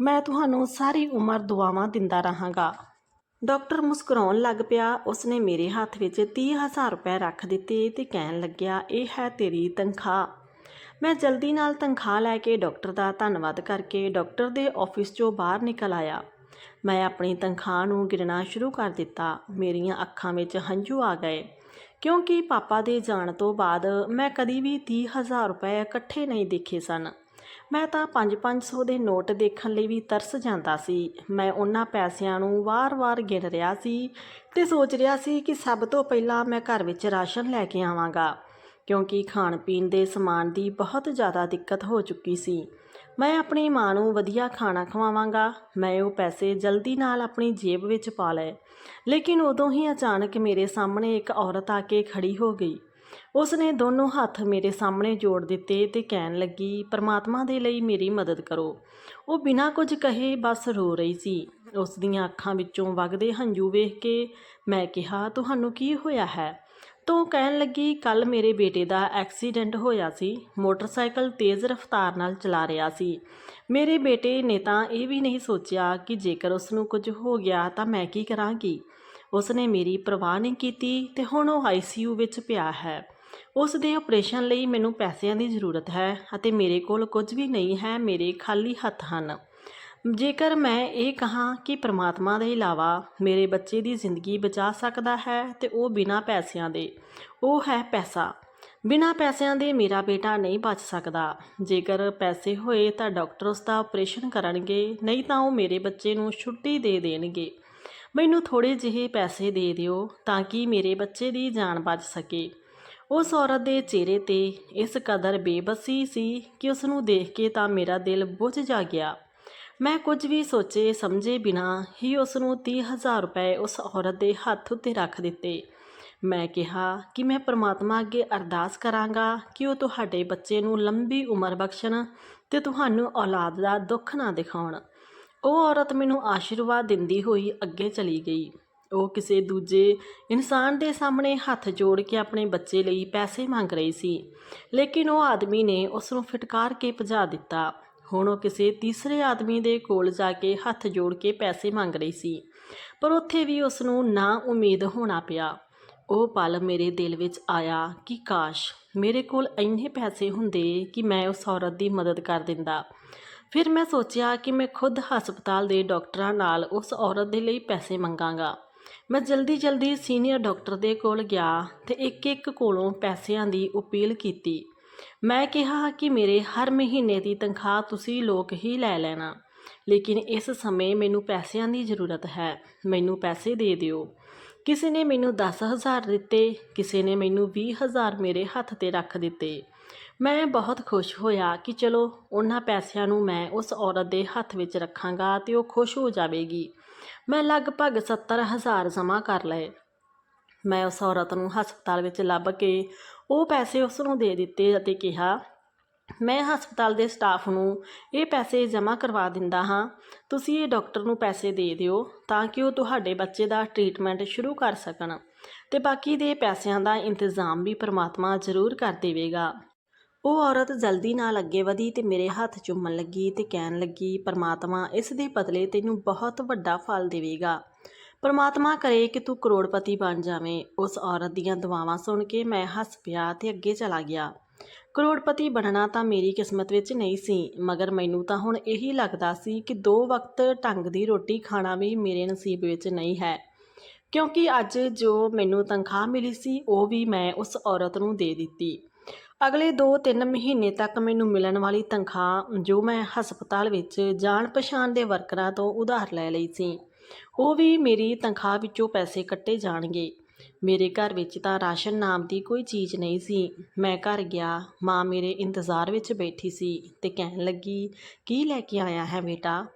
ਮੈਂ ਤੁਹਾਨੂੰ ਸਾਰੀ ਉਮਰ ਦੁਆਵਾਂ ਦਿੰਦਾ ਰਹਾਂਗਾ। ਡਾਕਟਰ ਮੁਸਕਰਾਉਣ ਲੱਗ ਪਿਆ। ਉਸਨੇ ਮੇਰੇ ਹੱਥ ਵਿੱਚ 30000 ਰੁਪਏ ਰੱਖ ਦਿੱਤੇ ਤੇ ਕਹਿਣ ਲੱਗਿਆ, ਇਹ ਹੈ ਤੇਰੀ ਤਨਖਾਹ। ਮੈਂ ਜਲਦੀ ਨਾਲ ਤਨਖਾਹ ਲੈ ਕੇ ਡਾਕਟਰ ਦਾ ਧੰਨਵਾਦ ਕਰਕੇ ਡਾਕਟਰ ਦੇ ਆਫਿਸ 'ਚੋਂ ਬਾਹਰ ਨਿਕਲ ਆਇਆ। ਮੈਂ ਆਪਣੀ ਤਨਖਾਹ ਨੂੰ ਗਿਣਨਾ ਸ਼ੁਰੂ ਕਰ ਦਿੱਤਾ। ਮੇਰੀਆਂ ਅੱਖਾਂ ਵਿੱਚ ਹੰਝੂ ਆ ਗਏ। ਕਿਉਂਕਿ ਪਾਪਾ ਦੇ ਜਾਣ ਤੋਂ ਬਾਅਦ ਮੈਂ ਕਦੀ ਵੀ 30000 ਰੁਪਏ ਇਕੱਠੇ ਨਹੀਂ ਦੇਖੇ ਸਨ। ਮੈਂ ਤਾਂ 5-500 ਦੇ ਨੋਟ ਦੇਖਣ ਲਈ ਵੀ ਤਰਸ ਜਾਂਦਾ ਸੀ। ਮੈਂ ਉਹਨਾਂ ਪੈਸਿਆਂ ਨੂੰ ਵਾਰ-ਵਾਰ ਗਿਣ ਰਿਹਾ ਸੀ ਤੇ ਸੋਚ ਰਿਹਾ ਸੀ ਕਿ ਸਭ ਤੋਂ ਪਹਿਲਾਂ ਮੈਂ ਘਰ ਵਿੱਚ ਰਾਸ਼ਨ ਲੈ ਕੇ ਆਵਾਂਗਾ। ਕਿਉਂਕਿ ਖਾਣ ਪੀਣ ਦੇ ਸਮਾਨ ਦੀ ਬਹੁਤ ਜ਼ਿਆਦਾ ਦਿੱਕਤ ਹੋ ਚੁੱਕੀ ਸੀ। ਮੈਂ ਆਪਣੀ ਮਾਂ ਨੂੰ ਵਧੀਆ ਖਾਣਾ ਖਵਾਵਾਂਗਾ। ਮੈਂ ਉਹ ਪੈਸੇ ਜਲਦੀ ਨਾਲ ਆਪਣੀ ਜੇਬ ਵਿੱਚ ਪਾ ਲਏ। ਲੇਕਿਨ ਉਦੋਂ ਹੀ ਅਚਾਨਕ ਮੇਰੇ ਸਾਹਮਣੇ ਇੱਕ ਔਰਤ ਆ ਕੇ ਖੜੀ ਹੋ ਗਈ। ਉਸ ਨੇ ਦੋਨੋਂ ਹੱਥ ਮੇਰੇ ਸਾਹਮਣੇ ਜੋੜ ਦਿੱਤੇ ਤੇ ਕਹਿਣ ਲੱਗੀ, ਪਰਮਾਤਮਾ ਦੇ ਲਈ ਮੇਰੀ ਮਦਦ ਕਰੋ। ਉਹ ਬਿਨਾਂ ਕੁਝ ਕਹੇ ਬਸ ਰੋ ਰਹੀ ਸੀ। ਉਸ ਦੀਆਂ ਅੱਖਾਂ ਵਿੱਚੋਂ ਵਗਦੇ ਹੰਝੂ ਵੇਖ ਕੇ ਮੈਂ ਕਿਹਾ, ਤੁਹਾਨੂੰ ਕੀ ਹੋਇਆ ਹੈ? ਤੋ ਕਹਿਣ ਲੱਗੀ ਕੱਲ ਮੇਰੇ ਬੇਟੇ ਦਾ ਐਕਸੀਡੈਂਟ ਹੋਇਆ ਸੀ। ਮੋਟਰਸਾਈਕਲ ਤੇਜ਼ ਰਫ਼ਤਾਰ ਨਾਲ ਚਲਾ ਰਿਹਾ ਸੀ। ਮੇਰੇ ਬੇਟੇ ਨੇ ਤਾਂ ਇਹ ਵੀ ਨਹੀਂ ਸੋਚਿਆ ਕਿ ਜੇਕਰ ਉਸ ਨੂੰ ਕੁਝ ਹੋ ਗਿਆ ਤਾਂ ਮੈਂ ਕੀ ਕਰਾਂਗੀ ਉਸ ਨੇ ਮੇਰੀ ਪਰਵਾਹ ਨਹੀਂ ਕੀਤੀ ਤੇ ਹੁਣ ਉਹ ਆਈਸੀਯੂ ਵਿੱਚ ਪਿਆ ਹੈ। ਉਸ ਦੇ ਆਪਰੇਸ਼ਨ ਲਈ ਮੈਨੂੰ ਪੈਸਿਆਂ ਦੀ ਜ਼ਰੂਰਤ ਹੈ ਅਤੇ ਮੇਰੇ ਕੋਲ ਕੁਝ ਵੀ ਨਹੀਂ ਹੈ, ਮੇਰੇ ਖਾਲੀ ਹੱਥ ਹਨ। ਜੇਕਰ ਮੈਂ ਇਹ ਕਹਾਂ ਕਿ ਪ੍ਰਮਾਤਮਾ ਦੇ ਇਲਾਵਾ ਮੇਰੇ ਬੱਚੇ ਦੀ ਜ਼ਿੰਦਗੀ ਬਚਾ ਸਕਦਾ ਹੈ ਤੇ ਉਹ ਬਿਨਾਂ ਪੈਸਿਆਂ ਦੇ, ਉਹ ਹੈ ਪੈਸਾ। ਬਿਨਾਂ ਪੈਸਿਆਂ ਦੇ ਮੇਰਾ ਬੇਟਾ ਨਹੀਂ ਬਚ ਸਕਦਾ। ਜੇਕਰ ਪੈਸੇ ਹੋਏ ਤਾਂ ਡਾਕਟਰ ਉਸ ਦਾ ਆਪਰੇਸ਼ਨ ਕਰਨਗੇ, ਨਹੀਂ ਤਾਂ ਉਹ ਮੇਰੇ ਬੱਚੇ ਨੂੰ ਛੁੱਟੀ ਦੇ ਦੇਣਗੇ। ਮੈਨੂੰ ਥੋੜੇ ਜਿਹੇ ਪੈਸੇ ਦੇ ਦਿਓ ਤਾਂ ਕਿ ਮੇਰੇ ਬੱਚੇ ਦੀ ਜਾਨ ਬਚ ਸਕੇ। ਉਸ ਔਰਤ ਦੇ ਚਿਹਰੇ ਤੇ ਇਸ ਕਦਰ ਬੇਬਸੀ ਸੀ ਕਿ ਉਸ ਨੂੰ ਦੇਖ ਕੇ ਤਾਂ ਮੇਰਾ ਦਿਲ ਬੁੱਝ ਜਾ ਗਿਆ। ਮੈਂ ਕੁਝ ਵੀ ਸੋਚੇ ਸਮਝੇ ਬਿਨਾ ਹੀ ਉਸ ਨੂੰ 30000 ਰੁਪਏ ਉਸ ਔਰਤ ਦੇ ਹੱਥ ਉੱਤੇ ਰੱਖ ਦਿੱਤੇ। ਮੈਂ ਕਿਹਾ ਕਿ ਮੈਂ ਪਰਮਾਤਮਾ ਅੱਗੇ ਅਰਦਾਸ ਕਰਾਂਗਾ ਕਿ ਉਹ ਤੁਹਾਡੇ ਬੱਚੇ ਨੂੰ ਲੰਬੀ ਉਮਰ ਬਖਸ਼ਣ ਤੇ ਤੁਹਾਨੂੰ ਔਲਾਦ ਦਾ ਦੁੱਖ ਨਾ ਦਿਖਾਉਣ। ਉਹ ਔਰਤ ਮੈਨੂੰ ਆਸ਼ੀਰਵਾਦ ਦਿੰਦੀ ਹੋਈ ਅੱਗੇ ਚਲੀ ਗਈ। ਉਹ ਕਿਸੇ ਦੂਜੇ ਇਨਸਾਨ ਦੇ ਸਾਹਮਣੇ ਹੱਥ ਜੋੜ ਕੇ ਆਪਣੇ ਬੱਚੇ ਲਈ ਪੈਸੇ ਮੰਗ ਰਹੀ ਸੀ, ਲੇਕਿਨ ਉਹ ਆਦਮੀ ਨੇ ਉਸ ਨੂੰ ਫਟਕਾਰ ਕੇ ਭਜਾ ਦਿੱਤਾ। ਹੁਣ ਉਹ ਕਿਸੇ ਤੀਸਰੇ ਆਦਮੀ ਦੇ ਕੋਲ ਜਾ ਕੇ ਹੱਥ ਜੋੜ ਕੇ ਪੈਸੇ ਮੰਗ ਰਹੀ ਸੀ। ਪਰ ਉੱਥੇ ਵੀ ਉਸ ਨੂੰ ਨਾ ਉਮੀਦ ਹੋਣਾ ਪਿਆ। ਉਹ ਪਲ ਮੇਰੇ ਦਿਲ ਵਿੱਚ ਆਇਆ ਕਿ ਕਾਸ਼ ਮੇਰੇ ਕੋਲ ਇੰਨੇ ਪੈਸੇ ਹੁੰਦੇ ਕਿ ਮੈਂ ਉਸ ਔਰਤ ਦੀ ਮਦਦ ਕਰ ਦਿੰਦਾ। ਫਿਰ ਮੈਂ ਸੋਚਿਆ ਕਿ ਮੈਂ ਖੁਦ ਹਸਪਤਾਲ ਦੇ ਡਾਕਟਰਾਂ ਨਾਲ ਉਸ ਔਰਤ ਦੇ ਲਈ ਪੈਸੇ ਮੰਗਾਂਗਾ। ਮੈਂ ਜਲਦੀ ਜਲਦੀ ਸੀਨੀਅਰ ਡਾਕਟਰ ਦੇ ਕੋਲ ਗਿਆ ਤੇ ਇੱਕ ਇੱਕ ਕੋਲੋਂ ਪੈਸਿਆਂ ਦੀ ਅਪੀਲ ਕੀਤੀ। ਮੈਂ ਕਿਹਾ ਕਿ ਮੇਰੇ ਹਰ ਮਹੀਨੇ ਦੀ ਤਨਖਾਹ ਤੁਸੀਂ ਲੋਕ ਹੀ ਲੈ ਲੈਣਾ। ਲੇਕਿਨ ਇਸ ਸਮੇਂ ਮੈਨੂੰ ਪੈਸਿਆਂ ਦੀ ਜ਼ਰੂਰਤ ਹੈ, ਮੈਨੂੰ ਪੈਸੇ ਦੇ ਦਿਓ। ਕਿਸੇ ਨੇ ਮੈਨੂੰ 10000 ਦਿੱਤੇ, ਕਿਸੇ ਨੇ ਮੈਨੂੰ 20000 ਮੇਰੇ ਹੱਥ ਤੇ ਰੱਖ ਦਿੱਤੇ। ਮੈਂ ਬਹੁਤ ਖੁਸ਼ ਹੋਇਆ ਕਿ ਚਲੋ, ਉਹਨਾਂ ਪੈਸਿਆਂ ਨੂੰ ਮੈਂ ਉਸ ਔਰਤ ਦੇ ਹੱਥ ਵਿੱਚ ਰੱਖਾਂਗਾ ਤੇ ਉਹ ਖੁਸ਼ ਹੋ ਜਾਵੇਗੀ। ਮੈਂ ਲਗਭਗ 70000 ਜਮ੍ਹਾਂ ਕਰ ਲਏ। ਮੈਂ ਉਸ ਔਰਤ ਨੂੰ ਹਸਪਤਾਲ ਵਿੱਚ ਲੱਭ ਕੇ ਉਹ ਪੈਸੇ ਉਸ ਨੂੰ ਦੇ ਦਿੱਤੇ ਅਤੇ ਕਿਹਾ, ਮੈਂ ਹਸਪਤਾਲ ਦੇ ਸਟਾਫ ਨੂੰ ਇਹ ਪੈਸੇ ਜਮ੍ਹਾਂ ਕਰਵਾ ਦਿੰਦਾ ਹਾਂ। ਤੁਸੀਂ ਇਹ ਡਾਕਟਰ ਨੂੰ ਪੈਸੇ ਦੇ ਦਿਓ ਤਾਂ ਕਿ ਉਹ ਤੁਹਾਡੇ ਬੱਚੇ ਦਾ ਟ੍ਰੀਟਮੈਂਟ ਸ਼ੁਰੂ ਕਰ ਸਕਣ ਤੇ ਬਾਕੀ ਦੇ ਪੈਸਿਆਂ ਦਾ ਇੰਤਜ਼ਾਮ ਵੀ ਪ੍ਰਮਾਤਮਾ ਜ਼ਰੂਰ ਕਰ ਦੇਵੇਗਾ। ਉਹ ਔਰਤ ਜਲਦੀ ਨਾਲ ਅੱਗੇ ਵਧੀ ਤੇ ਮੇਰੇ ਹੱਥ ਚੁੰਮਣ ਲੱਗੀ ਤੇ ਕਹਿਣ ਲੱਗੀ, ਪਰਮਾਤਮਾ ਇਸ ਦੇ ਬਦਲੇ ਤੈਨੂੰ ਬਹੁਤ ਵੱਡਾ ਫਲ ਦੇਵੇਗਾ। ਪਰਮਾਤਮਾ ਕਰੇ ਕਿ ਤੂੰ ਕਰੋੜਪਤੀ ਬਣ ਜਾਵੇਂ। ਉਸ ਔਰਤ ਦੀਆਂ ਦੁਆਵਾਂ ਸੁਣ ਕੇ ਮੈਂ ਹੱਸ ਪਿਆ ਤੇ ਅੱਗੇ ਚਲਾ ਗਿਆ। ਕਰੋੜਪਤੀ ਬਣਨਾ ਤਾਂ ਮੇਰੀ ਕਿਸਮਤ ਵਿੱਚ ਨਹੀਂ ਸੀ, ਮਗਰ ਮੈਨੂੰ ਤਾਂ ਹੁਣ ਇਹੀ ਲੱਗਦਾ ਸੀ ਕਿ ਦੋ ਵਕਤ ਢੰਗ ਦੀ ਰੋਟੀ ਖਾਣਾ ਵੀ ਮੇਰੇ ਨਸੀਬ ਵਿੱਚ ਨਹੀਂ ਹੈ। ਕਿਉਂਕਿ ਅੱਜ ਜੋ ਮੈਨੂੰ ਤਨਖਾਹ ਮਿਲੀ ਸੀ, ਉਹ ਵੀ ਮੈਂ ਉਸ ਔਰਤ ਨੂੰ ਦੇ ਦਿੱਤੀ। ਅਗਲੇ 2-3 ਮਹੀਨੇ ਤੱਕ ਮੈਨੂੰ ਮਿਲਣ ਵਾਲੀ ਤਨਖਾਹ ਜੋ ਮੈਂ ਹਸਪਤਾਲ ਵਿੱਚ ਜਾਣ ਪਛਾਣ ਦੇ ਵਰਕਰਾਂ ਤੋਂ ਉਧਾਰ ਲੈ ਲਈ ਸੀ। ਉਹ ਵੀ ਮੇਰੀ ਤਨਖਾਹ ਵਿੱਚੋਂ ਪੈਸੇ ਕੱਟੇ ਜਾਣਗੇ। ਮੇਰੇ ਘਰ ਵਿੱਚ ਤਾਂ ਰਾਸ਼ਨ ਨਾਮ ਦੀ ਕੋਈ ਚੀਜ਼ ਨਹੀਂ ਸੀ। ਮੈਂ ਘਰ ਗਿਆ, ਮਾਂ ਮੇਰੇ ਇੰਤਜ਼ਾਰ ਵਿੱਚ ਬੈਠੀ ਸੀ ਤੇ ਕਹਿਣ ਲੱਗੀ, ਕੀ ਲੈ ਕੇ ਆਇਆ ਹੈ ਬੇਟਾ?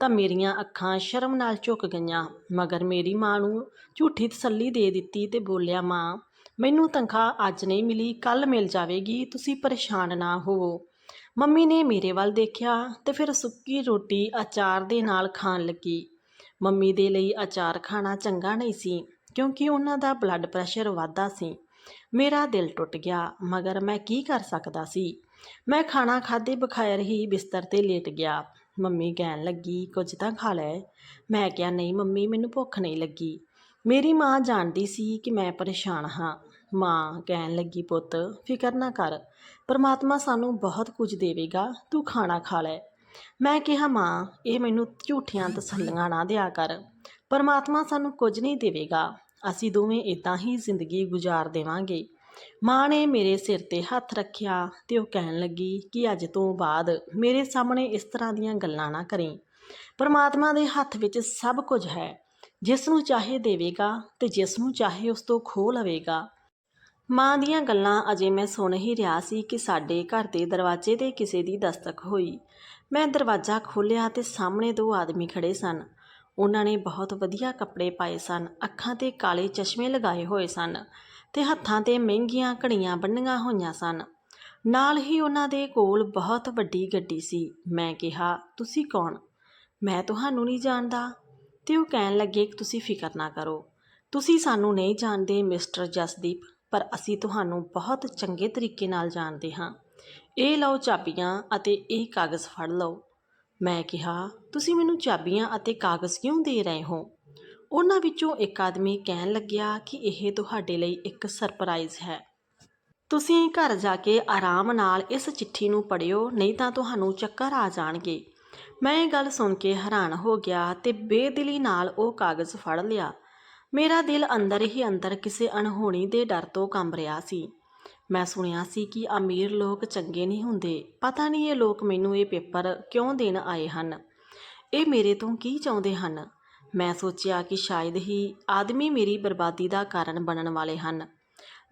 ਤਾਂ ਮੇਰੀਆਂ ਅੱਖਾਂ ਸ਼ਰਮ ਨਾਲ ਝੁਕ ਗਈਆਂ, ਮਗਰ ਮੇਰੀ ਮਾਂ ਨੂੰ ਝੂਠੀ ਤਸੱਲੀ ਦੇ ਦਿੱਤੀ ਤੇ ਬੋਲਿਆ, ਮਾਂ, ਮੈਨੂੰ ਤਨਖਾਹ ਅੱਜ ਨਹੀਂ ਮਿਲੀ ਕੱਲ ਮਿਲ ਜਾਵੇਗੀ, ਤੁਸੀਂ ਪਰੇਸ਼ਾਨ ਨਾ ਹੋਵੋ। ਮੰਮੀ ਨੇ ਮੇਰੇ ਵੱਲ ਦੇਖਿਆ ਤੇ ਫਿਰ ਸੁੱਕੀ ਰੋਟੀ ਅਚਾਰ ਦੇ ਨਾਲ ਖਾਣ ਲੱਗੀ। ਮੰਮੀ ਦੇ ਲਈ ਅਚਾਰ ਖਾਣਾ ਚੰਗਾ ਨਹੀਂ ਸੀ, ਕਿਉਂਕਿ ਉਹਨਾਂ ਦਾ ਬਲੱਡ ਪ੍ਰੈਸ਼ਰ ਵਾਧਾ ਸੀ। ਮੇਰਾ ਦਿਲ ਟੁੱਟ ਗਿਆ, ਮਗਰ ਮੈਂ ਕੀ ਕਰ ਸਕਦਾ ਸੀ? ਮੈਂ ਖਾਣਾ ਖਾਦੇ ਬਖਾਇਰ ਹੀ ਬਿਸਤਰ ਤੇ ਲੇਟ ਗਿਆ। ਮੰਮੀ ਕਹਿਣ ਲੱਗੀ, ਕੁਝ ਤਾਂ ਖਾ ਲੈ। ਮੈਂ ਕਿਹਾ, ਨਹੀਂ ਮੰਮੀ, ਮੈਨੂੰ ਭੁੱਖ ਨਹੀਂ ਲੱਗੀ। ਮੇਰੀ ਮਾਂ ਜਾਣਦੀ ਸੀ ਕਿ ਮੈਂ ਪਰੇਸ਼ਾਨ ਹਾਂ। ਮਾਂ ਕਹਿਣ ਲੱਗੀ, ਪੁੱਤ, ਫਿਕਰ ਨਾ ਕਰ। ਪਰਮਾਤਮਾ ਸਾਨੂੰ ਬਹੁਤ ਕੁਝ ਦੇਵੇਗਾ। ਤੂੰ ਖਾਣਾ ਖਾ ਲੈ। ਮੈਂ ਕਿਹਾ, ਮਾਂ, ਇਹ ਮੈਨੂੰ ਝੂਠੀਆਂ ਤਸੱਲੀਆਂ ਨਾ ਦਿਆ ਕਰ। ਪਰਮਾਤਮਾ ਸਾਨੂੰ ਕੁਝ ਨਹੀਂ ਦੇਵੇਗਾ। ਅਸੀਂ ਦੋਵੇਂ ਇਦਾਂ ਹੀ ਜ਼ਿੰਦਗੀ ਗੁਜ਼ਾਰ ਦੇਵਾਂਗੇ। ਮਾਂ ਨੇ ਮੇਰੇ ਸਿਰ ਤੇ ਹੱਥ ਰੱਖਿਆ ਤੇ ਉਹ ਕਹਿਣ ਲੱਗੀ ਕਿ ਅੱਜ ਤੋਂ ਬਾਅਦ ਮੇਰੇ ਸਾਹਮਣੇ ਇਸ ਤਰ੍ਹਾਂ ਦੀਆਂ ਗੱਲਾਂ ਨਾ ਕਰੀਂ। ਪਰਮਾਤਮਾ ਦੇ ਹੱਥ ਵਿੱਚ ਸਭ ਕੁਝ ਹੈ। ਜਿਸ ਨੂੰ ਚਾਹੇ ਦੇਵੇਗਾ ਤੇ ਜਿਸ ਨੂੰ ਚਾਹੇ ਉਸ ਤੋਂ ਖੋਹ ਲਵੇਗਾ। ਮਾਂ ਦੀਆਂ ਗੱਲਾਂ ਅਜੇ ਮੈਂ ਸੁਣ ਹੀ ਰਿਹਾ ਸੀ ਕਿ ਸਾਡੇ ਘਰ ਦੇ ਦਰਵਾਜ਼ੇ ਤੇ ਕਿਸੇ ਦੀ ਦਸਤਕ ਹੋਈ। ਮੈਂ ਦਰਵਾਜ਼ਾ ਖੋਲ੍ਹਿਆ ਤੇ ਸਾਹਮਣੇ ਦੋ ਆਦਮੀ ਖੜੇ ਸਨ। ਉਹਨਾਂ ਨੇ ਬਹੁਤ ਵਧੀਆ ਕੱਪੜੇ ਪਾਏ ਸਨ, ਅੱਖਾਂ ਤੇ ਕਾਲੇ ਚਸ਼ਮੇ ਲਗਾਏ ਹੋਏ ਸਨ ਤੇ ਹੱਥਾਂ ਤੇ ਮਹਿੰਗੀਆਂ ਘੜੀਆਂ ਬੰਨੀਆਂ ਹੋਈਆਂ ਸਨ। ਨਾਲ ਹੀ ਉਹਨਾਂ ਦੇ ਕੋਲ ਬਹੁਤ ਵੱਡੀ ਗੱਡੀ ਸੀ। ਮੈਂ ਕਿਹਾ, ਤੁਸੀਂ ਕੌਣ? ਮੈਂ ਤੁਹਾਨੂੰ ਨਹੀਂ ਜਾਣਦਾ। ਤੇ ਉਹ ਕਹਿਣ ਲੱਗੇ ਕਿ ਤੁਸੀਂ ਫਿਕਰ ਨਾ ਕਰੋ। ਤੁਸੀਂ ਸਾਨੂੰ ਨਹੀਂ ਜਾਣਦੇ, ਮਿਸਟਰ ਜਸਦੀਪ, ਪਰ ਅਸੀਂ ਤੁਹਾਨੂੰ ਬਹੁਤ ਚੰਗੇ ਤਰੀਕੇ ਨਾਲ ਜਾਣਦੇ ਹਾਂ। ਇਹ ਲਓ ਚਾਬੀਆਂ ਅਤੇ ਇਹ ਕਾਗਜ਼ ਫੜ ਲਓ। ਮੈਂ ਕਿਹਾ, ਤੁਸੀਂ ਮੈਨੂੰ ਚਾਬੀਆਂ ਅਤੇ ਕਾਗਜ਼ ਕਿਉਂ ਦੇ ਰਹੇ ਹੋ? ਉਹਨਾਂ ਵਿੱਚੋਂ ਇੱਕ ਆਦਮੀ ਕਹਿਣ ਲੱਗਿਆ ਕਿ ਇਹ ਤੁਹਾਡੇ ਲਈ ਇੱਕ ਸਰਪ੍ਰਾਈਜ਼ ਹੈ। ਤੁਸੀਂ ਘਰ ਜਾ ਕੇ ਆਰਾਮ ਨਾਲ ਇਸ ਚਿੱਠੀ ਨੂੰ ਪੜ੍ਹਿਓ, ਨਹੀਂ ਤਾਂ ਤੁਹਾਨੂੰ ਚੱਕਰ ਆ ਜਾਣਗੇ। ਮੈਂ ਇਹ ਗੱਲ ਸੁਣ ਕੇ ਹੈਰਾਨ ਹੋ ਗਿਆ ਤੇ ਬੇਦਿਲੀ ਨਾਲ ਉਹ ਕਾਗਜ਼ ਫੜ ਲਿਆ। ਮੇਰਾ ਦਿਲ ਅੰਦਰ ਹੀ ਅੰਦਰ ਕਿਸੇ ਅਣਹੋਣੀ ਦੇ ਡਰ ਤੋਂ ਕੰਬ ਰਿਹਾ ਸੀ। ਮੈਂ ਸੁਣਿਆ ਸੀ ਕਿ ਅਮੀਰ ਲੋਕ ਚੰਗੇ ਨਹੀਂ ਹੁੰਦੇ। ਪਤਾ ਨਹੀਂ ਇਹ ਲੋਕ ਮੈਨੂੰ ਇਹ ਪੇਪਰ ਕਿਉਂ ਦੇਣ ਆਏ ਹਨ। ਇਹ ਮੇਰੇ ਤੋਂ ਕੀ ਚਾਹੁੰਦੇ ਹਨ? ਮੈਂ ਸੋਚਿਆ ਕਿ ਸ਼ਾਇਦ ਹੀ ਆਦਮੀ ਮੇਰੀ ਬਰਬਾਦੀ ਦਾ ਕਾਰਨ ਬਣਨ ਵਾਲੇ ਹਨ।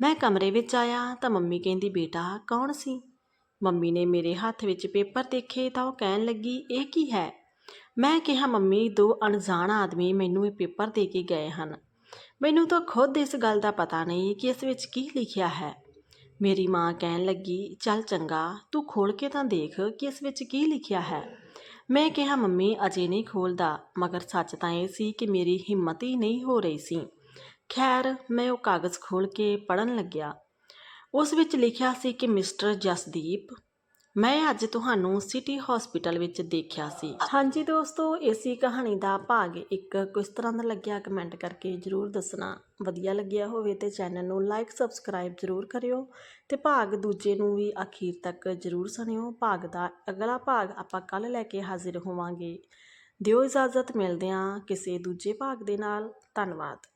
ਮੈਂ ਕਮਰੇ ਵਿੱਚ ਆਇਆ ਤਾਂ ਮੰਮੀ ਕਹਿੰਦੀ, ਬੇਟਾ, ਕੌਣ ਸੀ? ਮੰਮੀ ਨੇ ਮੇਰੇ ਹੱਥ ਵਿੱਚ ਪੇਪਰ ਦੇਖੇ ਤਾਂ ਉਹ ਕਹਿਣ ਲੱਗੀ, ਇਹ ਕੀ ਹੈ? ਮੈਂ ਕਿਹਾ, ਮੰਮੀ, ਦੋ ਅਣਜਾਣ ਆਦਮੀ ਮੈਨੂੰ ਇਹ ਪੇਪਰ ਦੇ ਕੇ ਗਏ ਹਨ। ਮੈਨੂੰ ਤਾਂ ਖੁਦ ਇਸ ਗੱਲ ਦਾ ਪਤਾ ਨਹੀਂ ਕਿ ਇਸ ਵਿੱਚ ਕੀ ਲਿਖਿਆ ਹੈ। ਮੇਰੀ ਮਾਂ ਕਹਿਣ ਲੱਗੀ, ਚੱਲ ਚੰਗਾ, ਤੂੰ ਖੋਲ ਕੇ ਤਾਂ ਦੇਖ ਕਿ ਇਸ ਵਿੱਚ ਕੀ ਲਿਖਿਆ ਹੈ। ਮੈਂ ਕਿਹਾ, ਮੰਮੀ, ਅਜੇ ਨਹੀਂ ਖੋਲਦਾ ਮਗਰ ਸੱਚ ਤਾਂ ਇਹ ਸੀ ਕਿ ਮੇਰੀ ਹਿੰਮਤ ਹੀ ਨਹੀਂ ਹੋ ਰਹੀ ਸੀ। ਖੈਰ, ਮੈਂ ਉਹ ਕਾਗਜ਼ ਖੋਲ ਕੇ ਪੜਨ ਲੱਗਿਆ। ਉਸ ਵਿੱਚ ਲਿਖਿਆ ਸੀ ਕਿ ਮਿਸਟਰ ਜਸਦੀਪ ਮੈਂ ਅੱਜ ਤੁਹਾਨੂੰ ਸਿਟੀ ਹਸਪੀਟਲ ਵਿੱਚ ਦੇਖਿਆ ਸੀ। ਹਾਂਜੀ ਦੋਸਤੋ, ਇਸੀ ਕਹਾਣੀ ਦਾ ਭਾਗ ਇੱਕ ਕਿਸ ਤਰ੍ਹਾਂ ਦਾ ਲੱਗਿਆ ਕਮੈਂਟ ਕਰਕੇ ਜਰੂਰ ਦੱਸਣਾ। ਵਧੀਆ ਲੱਗਿਆ ਹੋਵੇ ਤੇ ਚੈਨਲ ਨੂੰ ਲਾਈਕ, ਸਬਸਕ੍ਰਾਈਬ ਜਰੂਰ ਕਰਿਓ ਤੇ ਭਾਗ ਦੂਜੇ ਨੂੰ ਵੀ ਅਖੀਰ ਤੱਕ ਜਰੂਰ ਸੁਣਿਓ। ਭਾਗ ਦਾ ਅਗਲਾ ਭਾਗ ਆਪਾਂ ਕੱਲ ਲੈ ਕੇ ਹਾਜ਼ਰ ਹੋਵਾਂਗੇ। ਦਿਓ ਇਜਾਜ਼ਤ, ਮਿਲਦੇ ਹਾਂ ਕਿਸੇ ਦੂਜੇ ਭਾਗ ਦੇ ਨਾਲ। ਧੰਨਵਾਦ।